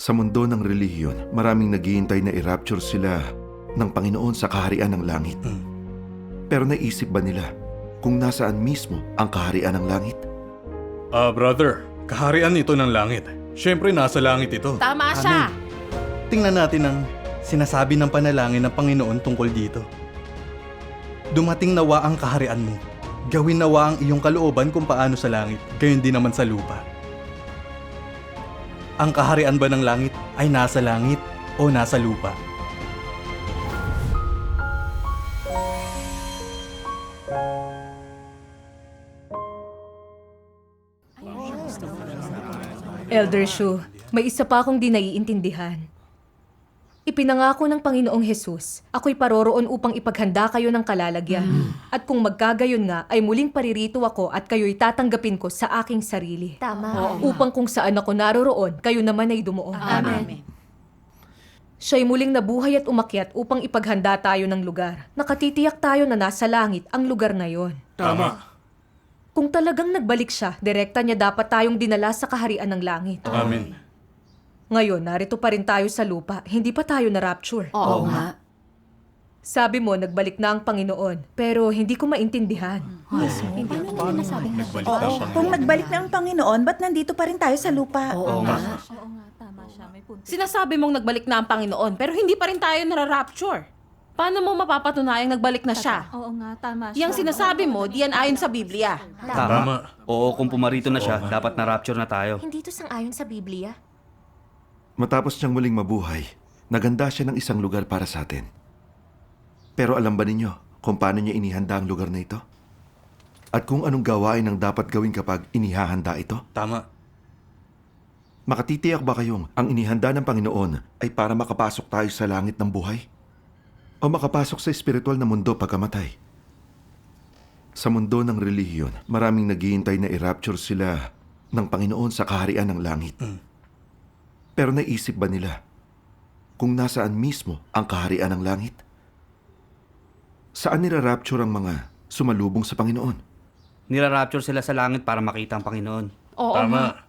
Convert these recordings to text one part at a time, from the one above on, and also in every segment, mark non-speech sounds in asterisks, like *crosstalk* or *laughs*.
Sa mundo ng relihiyon, maraming naghihintay na i-rapture sila ng Panginoon sa kaharian ng langit. Pero naisip ba nila kung nasaan mismo ang kaharian ng langit? Ah, brother, kaharian ito ng langit. Siyempre, nasa langit ito. Tama siya! Tingnan natin ang sinasabi ng panalangin ng Panginoon tungkol dito. Dumating nawa ang kaharian mo. Gawin nawa ang iyong kalooban kung paano sa langit, gayon din naman sa lupa. Ang kaharian ba ng langit ay nasa langit o nasa lupa? Elder Shu, may isa pa akong di naiintindihan. Ipinangako ng Panginoong Hesus, ako'y paroroon upang ipaghanda kayo ng kalalagyan. At kung magkagayon nga, ay muling paririto ako at kayo'y tatanggapin ko sa aking sarili. Tama. Upang kung saan ako naroroon, kayo naman ay dumuon. Amen. Siya'y muling nabuhay at umakyat upang ipaghanda tayo ng lugar. Nakatitiyak tayo na nasa langit ang lugar na yon. Tama. Kung talagang nagbalik siya, direkta niya dapat tayong dinala sa kaharian ng langit. Amen. Ngayon, narito pa rin tayo sa lupa, hindi pa tayo na-rapture. Oo nga. Sabi mo, nagbalik na ang Panginoon, pero hindi ko maintindihan. Nila Nagbalik na Oo, siya. kung nagbalik na ang Panginoon, ba't nandito pa rin tayo sa lupa? Oo nga. Sinasabi mong nagbalik na ang Panginoon, pero hindi pa rin tayo nara-rapture. Paano mo mapapatunayang nagbalik na siya? Oo nga, tama siya. Yang sinasabi mo, diyan ayon sa Biblia. Tama. Oo, kung pumarito na siya, dapat na-rapture na tayo. Hindi to sang-ayon sa Biblia. Matapos niyang muling mabuhay, naganda siya ng isang lugar para sa atin. Pero alam ba ninyo kung paano niya inihanda ang lugar na ito? At kung anong gawain ang dapat gawin kapag inihahanda ito? Tama. Makatitiyak ba kayong ang inihanda ng Panginoon ay para makapasok tayo sa langit ng buhay? O makapasok sa espiritual na mundo pagkamatay? Sa mundo ng relihiyon, maraming naghihintay na i-rapture sila ng Panginoon sa kaharian ng langit. Pero naisip ba nila kung nasaan mismo ang kaharian ng langit? Saan nira-rapture ang mga sumalubong sa Panginoon? Nira-rapture sila sa langit para makita ang Panginoon. Oo. Tama.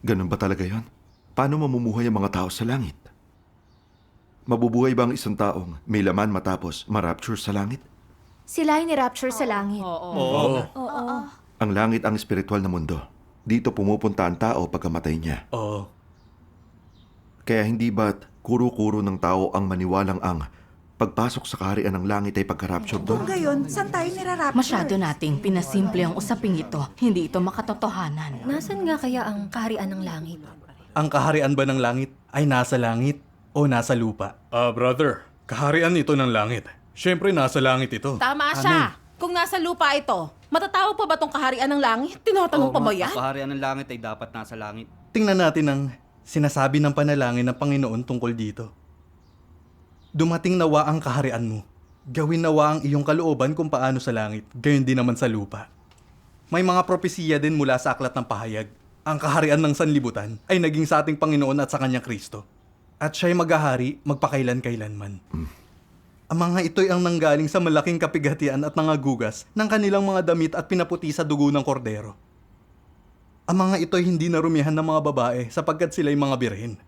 Ganun ba talaga yon? Paano mamumuhay ang mga tao sa langit? Mabubuhay ba ang isang taong may laman matapos ma-rapture sa langit? Sila ay ni-rapture sa langit. Oo. Ang langit ang espiritual na mundo. Dito pumupunta ang tao pagkamatay niya. Oo. Kaya hindi ba't kuro-kuro ng tao ang maniwalang ang pagpasok sa kaharian ng langit ay pagka-rapture Kung doon? gayon, saan tayo nirarapture? Masyado nating pinasimple ang usaping ito. Hindi ito makatotohanan. Nasaan nga kaya ang kaharian ng langit? Ang kaharian ba ng langit ay nasa langit o nasa lupa? Ah, brother, kaharian ito ng langit. Siyempre, nasa langit ito. Tama siya. Kung nasa lupa ito, matatawag pa ba tong kaharian ng langit? Tinatanong pa ba yan? Ang kaharian ng langit ay dapat nasa langit. Tingnan natin ang sinasabi ng panalangin ng Panginoon tungkol dito. Dumating nawa ang kaharian mo. Gawin nawa ang iyong kalooban kung paano sa langit, gayon din naman sa lupa. May mga propesiya din mula sa aklat ng pahayag. Ang kaharian ng sanlibutan ay naging sa ating Panginoon at sa kanyang Kristo. At siya'y maghahari magpakailan-kailanman. Ang mga ito'y ang nanggaling sa malaking kapighatian at nangagugas ng kanilang mga damit at pinaputi sa dugo ng kordero. Ang mga ito'y hindi narumihan ng mga babae sapagkat sila'y mga birhen.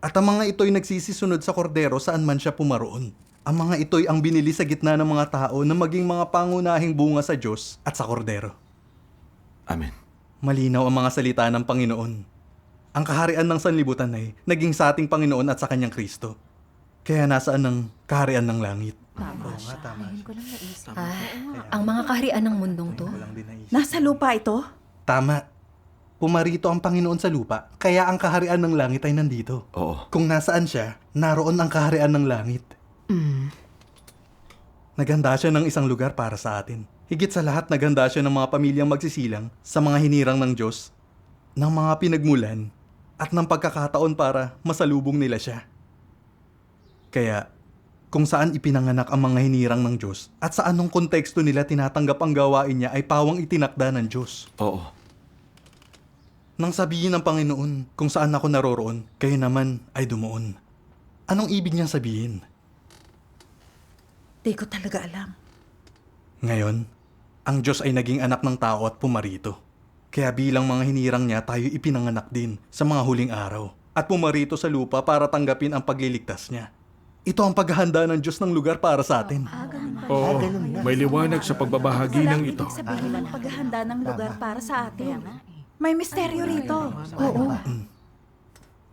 At ang mga ito'y nagsisisunod sa kordero saan man siya pumaroon. Ang mga ito'y ang binili sa gitna ng mga tao na maging mga pangunahing bunga sa Diyos at sa kordero. Amen. Malinaw ang mga salita ng Panginoon. Ang kaharian ng sanlibutan ay naging sa ating Panginoon at sa kanyang Kristo. Kaya nasaan ang kaharian ng langit? Ah, ang mga kaharian ng mundong to. Naisip. Nasa lupa ito? Tama. Pumarito ang Panginoon sa lupa, kaya ang kaharian ng langit ay nandito. Oo. Kung nasaan siya, naroon ang kaharian ng langit. Naghanda siya ng isang lugar para sa atin. Higit sa lahat, naghanda siya ng mga pamilyang magsisilang sa mga hinirang ng Diyos, ng mga pinagmulan, at ng pagkakataon para masalubong nila siya. Kaya, kung saan ipinanganak ang mga hinirang ng Diyos at sa anong konteksto nila tinatanggap ang gawain niya ay pawang itinakda ng Diyos. Oo. Nang sabihin ng Panginoon kung saan ako naroroon, kayo naman ay dumuon. Anong ibig niyang sabihin? Di ko talaga alam. Ngayon, ang Diyos ay naging anak ng tao at pumarito. Kaya bilang mga hinirang niya tayo ipinanganak din sa mga huling araw. at pumarito sa lupa para tanggapin ang pagliligtas niya. Ito ang paghahanda ng Diyos ng lugar para sa atin. Oo, may liwanag sa pagbabahagi ng ito. Ibig sabihin ng paghahanda ng lugar para sa atin. May misteryo rito. Oo.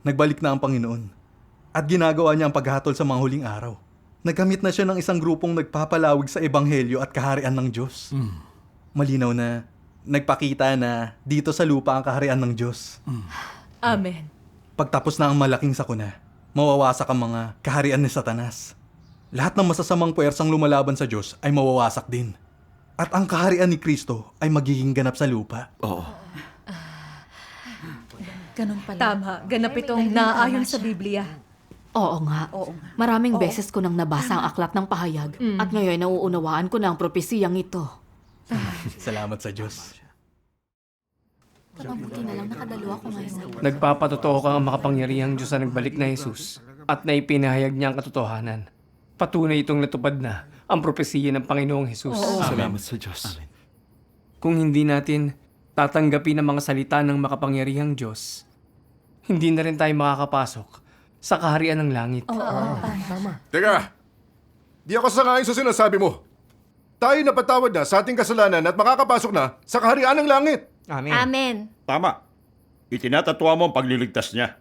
Nagbalik na ang Panginoon at ginagawa niya ang paghatol sa mga huling araw. Nagkamit na siya ng isang grupong nagpapalawig sa Ebanghelyo at kaharian ng Diyos. Malinaw na nagpakita na dito sa lupa ang kaharian ng Diyos. Amen. Pagtapos na ang malaking sakuna, mawawasak ang mga kaharian ni Satanas. Lahat ng masasamang puwersang lumalaban sa Diyos ay mawawasak din. At ang kaharian ni Kristo ay magiging ganap sa lupa. Oo. Ganun pala. Tama, ganap itong naayon sa Biblia. Oo nga. Maraming beses ko nang nabasa ang aklat ng pahayag at ngayon nauunawaan ko na ang propesiyang ito. *laughs* Salamat sa Diyos. Mabuti na lang nakadalo ako ngayon. Nagpapatotoo ka ang makapangyarihang Diyos na nagbalik na Jesus at na ipinahayag niya ang katotohanan. Patunay itong natupad na ang propesiya ng Panginoong Jesus. Salamat sa Diyos. Kung hindi natin tatanggapin ang mga salita ng makapangyarihang Diyos, hindi na rin tayo makakapasok sa kaharian ng langit. Teka, di ako sangayon sa sinasabi mo. Tayo napatawad na sa ating kasalanan at makakapasok na sa kaharian ng langit. Amen. Amen. Tama. Itinatatwa mo ang pagliligtas niya.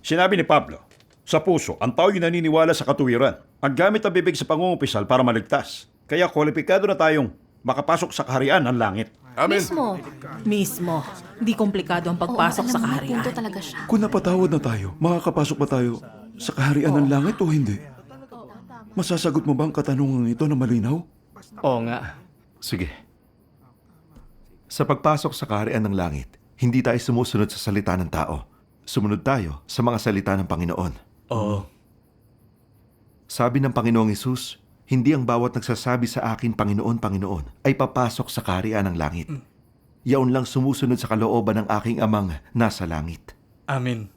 Sinabi ni Pablo, sa puso, ang tao'y naniniwala sa katuwiran. Ang gamit ang bibig sa pangungupisal para maligtas. Kaya kwalipikado na tayong makapasok sa kaharian ng langit. Amen. Mismo. Mismo. Di komplikado ang pagpasok sa kaharian. Punto talaga siya. Kung napatawad na tayo, makakapasok ba tayo sa kaharian ng langit o hindi? Masasagot mo ba ang katanungan ito na malinaw? Oo nga. Sige. Sa pagpasok sa kaharian ng langit, hindi tayo sumusunod sa salita ng tao. Sumunod tayo sa mga salita ng Panginoon. Oo. Sabi ng Panginoong Isus, hindi ang bawat nagsasabi sa akin, Panginoon, Panginoon, ay papasok sa kaharian ng langit. Yaon lang sumusunod sa kalooban ng aking amang nasa langit. Amen.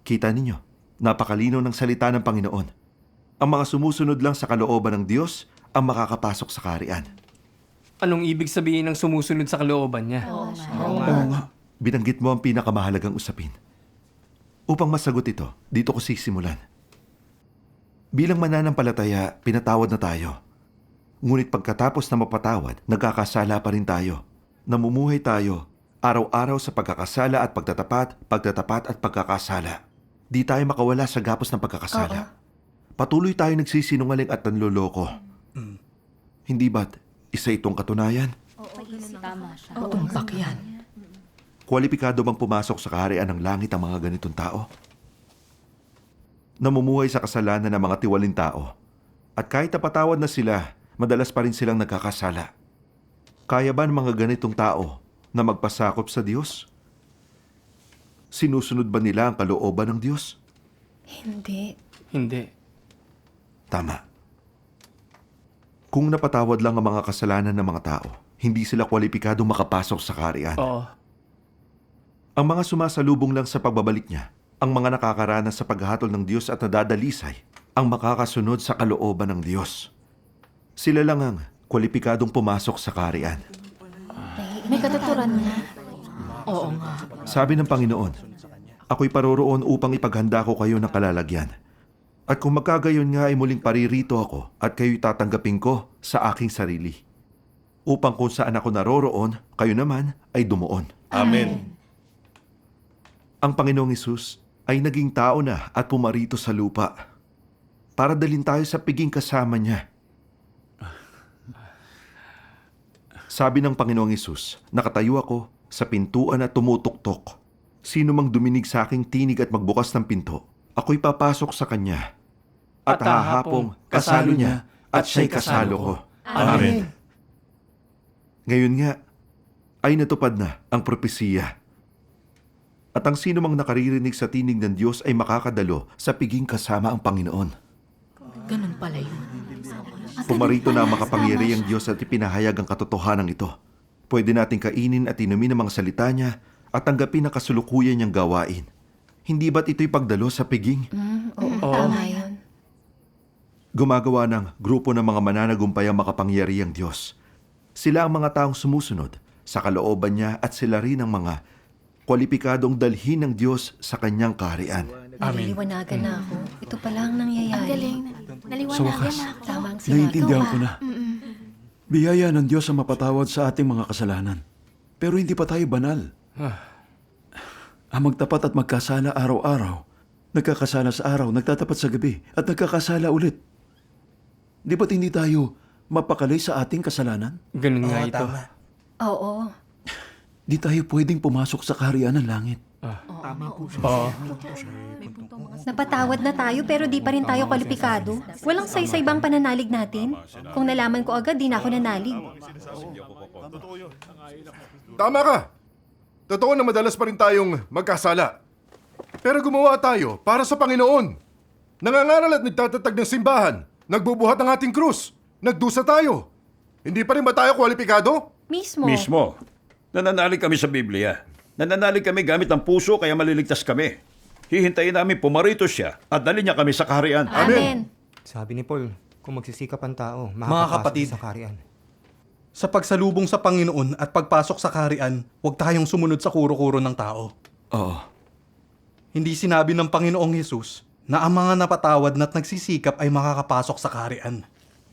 Kita ninyo, napakalino ng salita ng Panginoon. Ang mga sumusunod lang sa kalooban ng Diyos ang makakapasok sa kaharian. Anong ibig sabihin ng sumusunod sa kalooban niya? Oo nga. Binanggit mo ang pinakamahalagang usapin. Upang masagot ito, dito ko sisimulan. Bilang mananampalataya, pinatawad na tayo. Ngunit pagkatapos na mapatawad, nagkakasala pa rin tayo. Namumuhay tayo, araw-araw sa pagkakasala at pagtatapat, pagtatapat at pagkakasala. Di tayo makawala sa gapos ng pagkakasala. Patuloy tayo nagsisinungaling at nanloloko. Hindi ba't isa itong katunayan? Tumpak yan. Kwalipikado bang pumasok sa kaharian ng langit ang mga ganitong tao? Namumuhay sa kasalanan ng mga tiwaling tao. At kahit napatawad na sila, madalas pa rin silang nagkakasala. Kaya ba ng mga ganitong tao na magpasakop sa Diyos? Sinusunod ba nila ang kalooban ng Diyos? Hindi. Hindi. Tama. Kung napatawad lang ang mga kasalanan ng mga tao, hindi sila kwalipikadong makapasok sa kaharian. Oo. Ang mga sumasalubong lang sa pagbabalik niya, ang mga nakakaranas sa paghahatol ng Diyos at nadadalisay, ang makakasunod sa kalooban ng Diyos. Sila lang ang kwalipikadong pumasok sa kaharian. May katuturan niya. Oo nga. Sabi ng Panginoon, Ako'y paroroon upang ipaghanda ko kayo ng kalalagyan. At kung magkagayon nga ay muling paririto ako at kayo'y tatanggapin ko sa aking sarili. Upang kung saan ako naroroon, kayo naman ay dumuon. Amen. Ang Panginoong Isus ay naging tao na at pumarito sa lupa para dalhin tayo sa piging kasama niya. Sabi ng Panginoong Isus, nakatayo ako sa pintuan at tumutuktok. Sino mang duminig sa aking tinig at magbukas ng pinto, ako'y papasok sa kanya. At, At hahapong kasalo niya at siya'y kasalo ko. Amen. Ngayon nga, ay natupad na ang propesiya. At ang sino mang nakaririnig sa tinig ng Diyos ay makakadalo sa piging kasama ang Panginoon. Ganun pala yun. Pumarito na ang makapangyarihang Diyos at ipinahayag ang katotohanan ito. Pwede nating kainin at inumin ang mga salita niya at tanggapin ang kasulukuyan niyang gawain. Hindi ba't ito'y pagdalo sa piging? Oo. Tama yun. Gumagawa ng grupo ng mga mananagumpay ang makapangyarihang Diyos. Sila ang mga taong sumusunod sa kalooban niya at sila rin ang mga kwalipikadong dalhin ng Diyos sa kanyang kaharian. Naliliwanagan na ako. Ito pala ang nangyayari. Ang galing. Naliwanagan Sa wakas, na ako. Tama ang sinabi. Naiintindihan ko na. Biyaya ng Diyos ang mapatawad sa ating mga kasalanan. Pero hindi pa tayo banal. Ang magtapat at magkasala araw-araw, nagkakasala sa araw, nagtatapat sa gabi, at nagkakasala ulit. Di ba't hindi tayo mapakalay sa ating kasalanan? Ganun nga ito. Oo. Di tayo pwedeng pumasok sa kaharian ng langit. Oo. Napatawad na tayo pero di pa rin tayo kwalipikado. Walang saysay bang pananalig natin? Kung nalaman ko agad, di na ako nanalig. Tama ka! Totoo na madalas pa rin tayong magkasala. Pero gumawa tayo para sa Panginoon. Nangangaral at nagtatatag ng simbahan. Nagbubuhat ng ating krus. Nagdusa tayo. Hindi pa rin ba tayo kwalipikado? Mismo. Mismo. Nananalig kami sa Biblia. Nananalig kami gamit ang puso kaya maliligtas kami. Hihintayin namin pumarito siya at dalhin niya kami sa kaharian. Amen. Sabi ni Paul, kung magsisikap ang tao, makakapasok kapatid. sa karian. Sa pagsalubong sa Panginoon at pagpasok sa kaharian, huwag tayong sumunod sa kuro-kuro ng tao. Oo. Hindi sinabi ng Panginoong Hesus na ang mga napatawad na't nagsisikap ay makakapasok sa kaharian.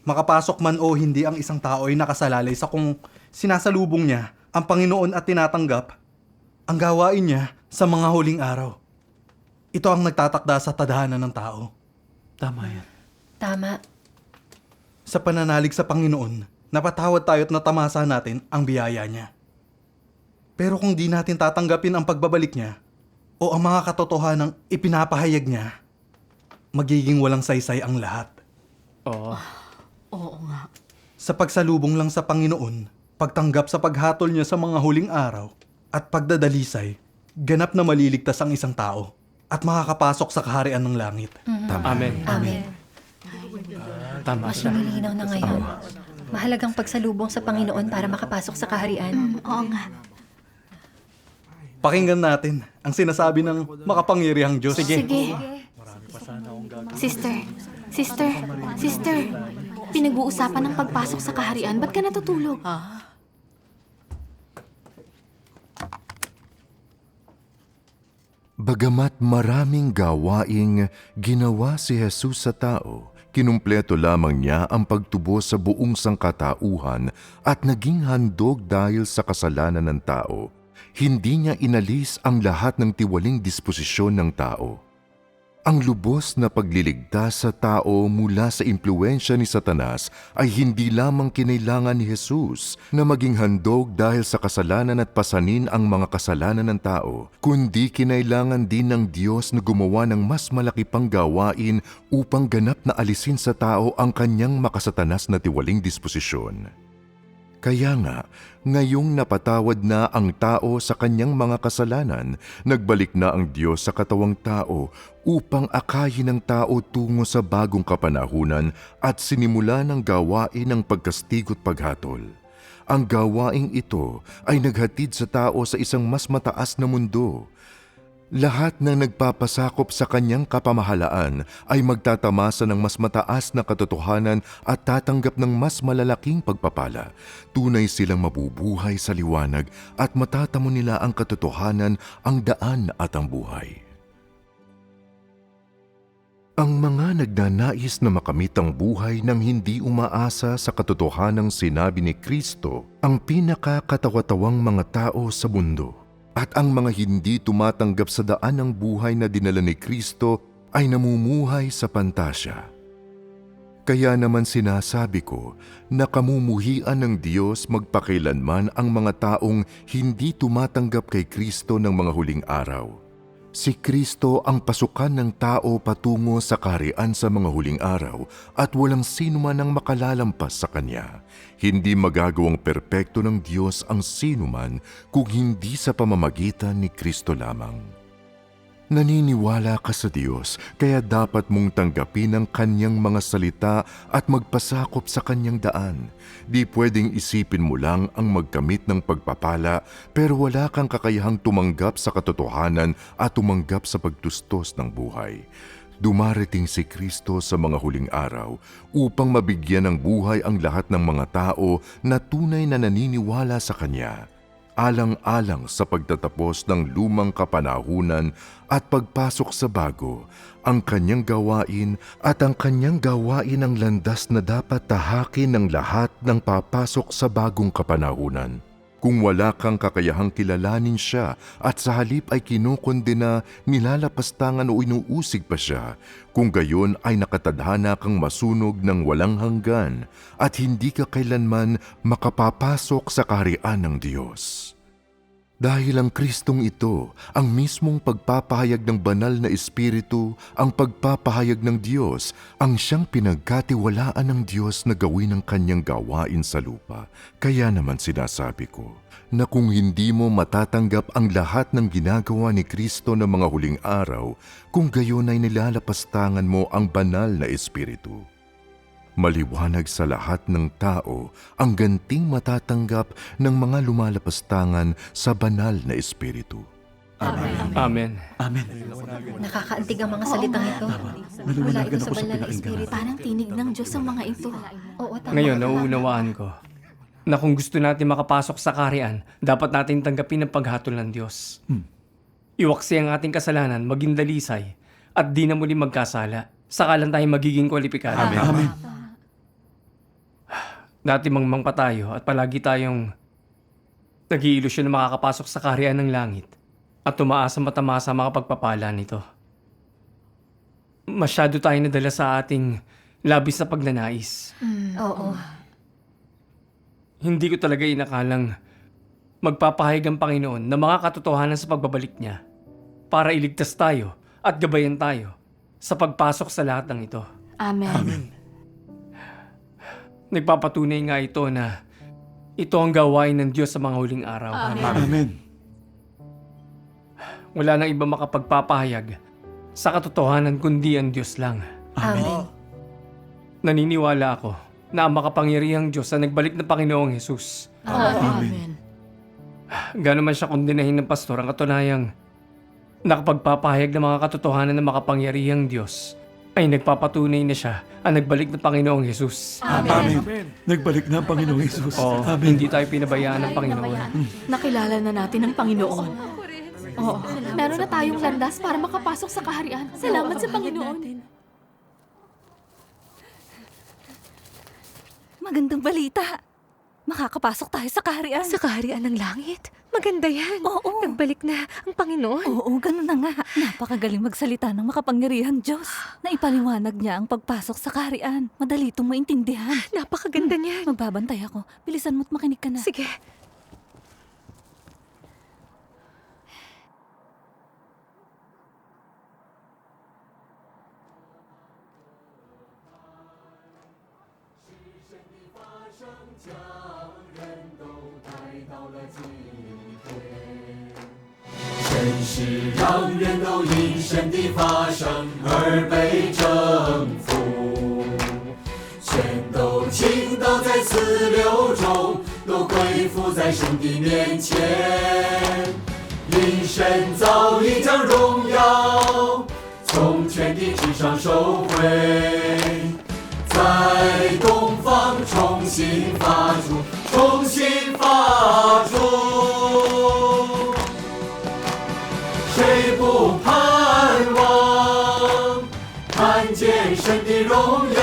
Makapasok man o hindi ang isang tao ay nakasalalay sa kung sinasalubong niya ang Panginoon at tinatanggap ang gawain niya sa mga huling araw. Ito ang nagtatakda sa tadhana ng tao. Tama yan. Tama. Sa pananalig sa Panginoon, napatawad tayo at natamasa natin ang biyaya niya. Pero kung di natin tatanggapin ang pagbabalik niya o ang mga katotohanang ipinapahayag niya, magiging walang saysay ang lahat. Oo. Oo nga. Sa pagsalubong lang sa Panginoon, pagtanggap sa paghatol niya sa mga huling araw, at pagdadalisay, ganap na maliligtas ang isang tao at makakapasok sa kaharian ng langit. Amen. Amen. Tama Mas lumilinaw na ngayon. Mahalagang pagsalubong sa Panginoon para makapasok sa kaharian. Oo nga. Pakinggan natin ang sinasabi ng makapangyarihang Diyos. Sige. Sige. Sister, sister, sister. Pinag-uusapan ng pagpasok sa kaharian. Ba't ka natutulog? Bagamat maraming gawaing ginawa si Jesus sa tao, kinumpleto lamang niya ang pagtubo sa buong sangkatauhan at naging handog dahil sa kasalanan ng tao. Hindi niya inalis ang lahat ng tiwaling disposisyon ng tao. Ang lubos na pagliligtas sa tao mula sa impluensya ni Satanas ay hindi lamang kinailangan ni Jesus na maging handog dahil sa kasalanan at pasanin ang mga kasalanan ng tao, kundi kinailangan din ng Diyos na gumawa ng mas malaki pang gawain upang ganap na alisin sa tao ang kanyang makasatanas na tiwaling disposisyon. Kaya nga, ngayong napatawad na ang tao sa kanyang mga kasalanan, nagbalik na ang Diyos sa katawang tao upang akayin ng tao tungo sa bagong kapanahunan at sinimula ng gawain ng pagkastigo't paghatol. Ang gawaing ito ay naghatid sa tao sa isang mas mataas na mundo. Lahat ng nagpapasakop sa kanyang kapamahalaan ay magtatamasa ng mas mataas na katotohanan at tatanggap ng mas malalaking pagpapala. Tunay silang mabubuhay sa liwanag at matatamo nila ang katotohanan, ang daan at ang buhay. Ang mga nagnanais na makamit ang buhay nang hindi umaasa sa katotohanang sinabi ni Kristo ang pinakakatawatawang mga tao sa mundo. At ang mga hindi tumatanggap sa daan ng buhay na dinala ni Kristo ay namumuhay sa pantasya. Kaya naman sinasabi ko na kamumuhian ng Diyos magpakailanman ang mga taong hindi tumatanggap kay Kristo ng mga huling araw. Si Kristo ang pasukan ng tao patungo sa kaharian sa mga huling araw at walang sino man ang makalalampas sa Kanya. Hindi magagawang perpekto ng Diyos ang sino man kung hindi sa pamamagitan ni Kristo lamang. Naniniwala ka sa Diyos, kaya dapat mong tanggapin ang Kanyang mga salita at magpasakop sa Kanyang daan. Di pwedeng isipin mo lang ang magkamit ng pagpapala pero wala kang kakayahang tumanggap sa katotohanan at tumanggap sa pagtustos ng buhay. Dumarating si Kristo sa mga huling araw upang mabigyan ng buhay ang lahat ng mga tao na tunay na naniniwala sa Kanya. Alang-alang sa pagtatapos ng lumang kapanahunan at pagpasok sa bago, ang kanyang gawain at ang kanyang gawain ang landas na dapat tahakin ng lahat ng papasok sa bagong kapanahunan. Kung wala kang kakayahang kilalanin siya at sa halip ay kinukondena, nilalapastangan o inuusig pa siya, kung gayon ay nakatadhana kang masunog ng walang hanggan at hindi ka kailanman makapapasok sa kaharian ng Diyos. Dahil ang Kristong ito, ang mismong pagpapahayag ng banal na Espiritu, ang pagpapahayag ng Diyos, ang siyang pinagkatiwalaan ng Diyos na gawin ang kanyang gawain sa lupa. Kaya naman sinasabi ko, na kung hindi mo matatanggap ang lahat ng ginagawa ni Kristo ng mga huling araw, kung gayon ay nilalapastangan mo ang banal na Espiritu. Maliwanag sa lahat ng tao ang ganting matatanggap ng mga lumalapastangan sa banal na Espiritu. Amen. Nakakaantig ang mga salitang ito. Wala ito sa banal na espiritu. Parang tinig ng Diyos ang mga ito. Oo, tama. Ngayon, nauunawaan ko na kung gusto natin makapasok sa kaharian, dapat natin tanggapin ang paghatol ng Diyos. Iwaksi ang ating kasalanan, maging dalisay, at di na muli magkasala. Saka lang tayo magiging kwalipikado. Amen. Dati mangmang pa tayo at palagi tayong nag-iilusyon na makakapasok sa kaharian ng langit at tumaas ang matamasa ang mga pagpapala nito. Masyado tayo nadala sa ating labis na pagnanais. Oo. Hindi ko talaga inakalang magpapahayag ang Panginoon ng mga katotohanan sa pagbabalik niya para iligtas tayo at gabayan tayo sa pagpasok sa lahat ng ito. Amen. Nagpapatunay nga ito na ito ang gawain ng Diyos sa mga huling araw. Amen. Wala nang iba makapagpapahayag sa katotohanan kundi ang Diyos lang. Amen. Naniniwala ako na ang makapangyarihang Diyos na nagbalik ng Panginoong Jesus. Amen. Gano'n man siya kondinahin ng pastor ang katunayang nakapagpapahayag ng mga katotohanan ng makapangyarihang Diyos ay nagpapatunay na siya ang nagbalik ng Panginoong Jesus. Amen. Nagbalik na ang Panginoong Yesus. Oo, hindi tayo pinabayaan ng Panginoon. Nakilala na natin ang Panginoon. Oo. Meron na tayong landas para makapasok sa kaharian. Salamat sa Panginoon. Magandang balita. Makakapasok tayo sa kaharian. Sa kaharian ng langit. Maganda yan. Oo. Nagbalik na ang Panginoon. Oo, ganun na nga. Napakagaling magsalita ng makapangyarihang Diyos. Naipaliwanag niya ang pagpasok sa kaharian. Madali itong maintindihan. Napakaganda niyan. Magbabantay ako. Bilisan mo't makinig ka na. Sige. 声将人都带到了今天。真是让人都因神的发声而被征服，全都倾倒在四流中，都跪伏在神的面前。因神早已将荣耀从全地之上收回，在东方重。新发出，重新发出，谁不盼望看见神的荣耀？